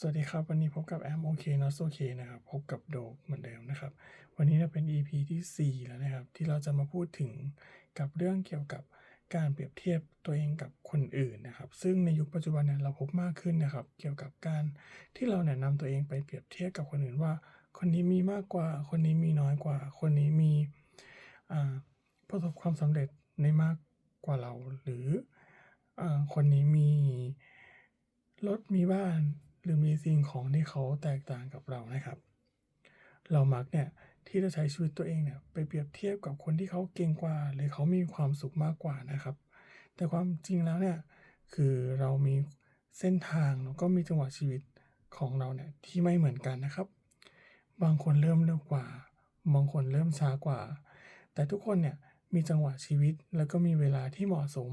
สวัสดีครับ วันนี้พบกับแอมโอเคนอสโอเคนะครับ พบกับโดกเหมือนเดิมนะครับ วันนี้เนี่ยเป็น EP ที่ 4 แล้วนะครับ ที่เราจะมาพูดถึงกับเรื่องเกี่ยวกับการเปรียบเทียบตัวเองกับคนอื่นนะครับ ซึ่งในยุคปัจจุบันเนี่ยเราพบมากขึ้นนะครับ เกี่ยวกับการที่เราเนี่ยนำตัวเองไปเปรียบเทียบกับคนอื่นว่า คนนี้มีมากกว่า คนนี้มีน้อยกว่า คนนี้มีประสบความสำเร็จในมากกว่าเรา หรืออคนนี้มีรถมีบ้าน รือมีสิ่งของที่เขาแตกต่างกับเรานะครับ เรามักเนี่ยที่จะใช้ชีวิตตัวเองเนี่ยไปเปรียบเทียบกับคนที่เขาเก่งกว่า หรือเขามีความสุขมากกว่านะครับ แต่ความจริงแล้วเนี่ยคือเรามีเส้นทางแล้วก็มีจังหวะชีวิตของเราเนี่ยที่ไม่เหมือนกันนะครับ บางคนเริ่มเร็วกว่า บางคนเริ่มช้ากว่า แต่ทุกคนเนี่ยมีจังหวะชีวิตแล้วก็มีเวลาที่เหมาะสม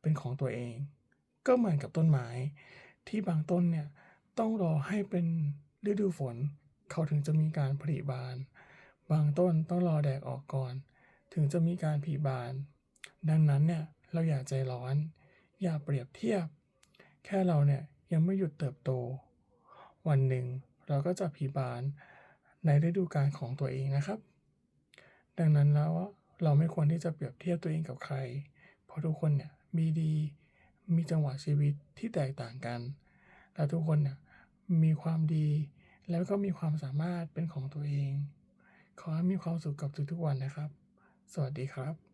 เป็นของตัวเอง ก็เหมือนกับต้นไม้ที่บางต้นเนี่ย ต้องรอให้เป็นฤดูฝน เขาถึงจะมีการผลิบาน บางต้นต้องรอแดดออกก่อน ถึงจะมีการผลิบาน ดังนั้นเนี่ยเราอย่าใจร้อน อย่าเปรียบเทียบ แค่เราเนี่ยยังไม่หยุดเติบโต วันหนึ่งเราก็จะผลิบานในฤดูกาลของตัวเองนะครับ ดังนั้นแล้วเราไม่ควรที่จะเปรียบเทียบตัวเองกับใคร เพราะทุกคนเนี่ยมีดี มีจังหวะชีวิตที่แตกต่างกัน และทุกคนเนี่ย มีความดี แล้วก็มีความสามารถเป็นของตัวเอง ขอให้มีความสุขกับทุกๆวันนะครับ สวัสดีครับ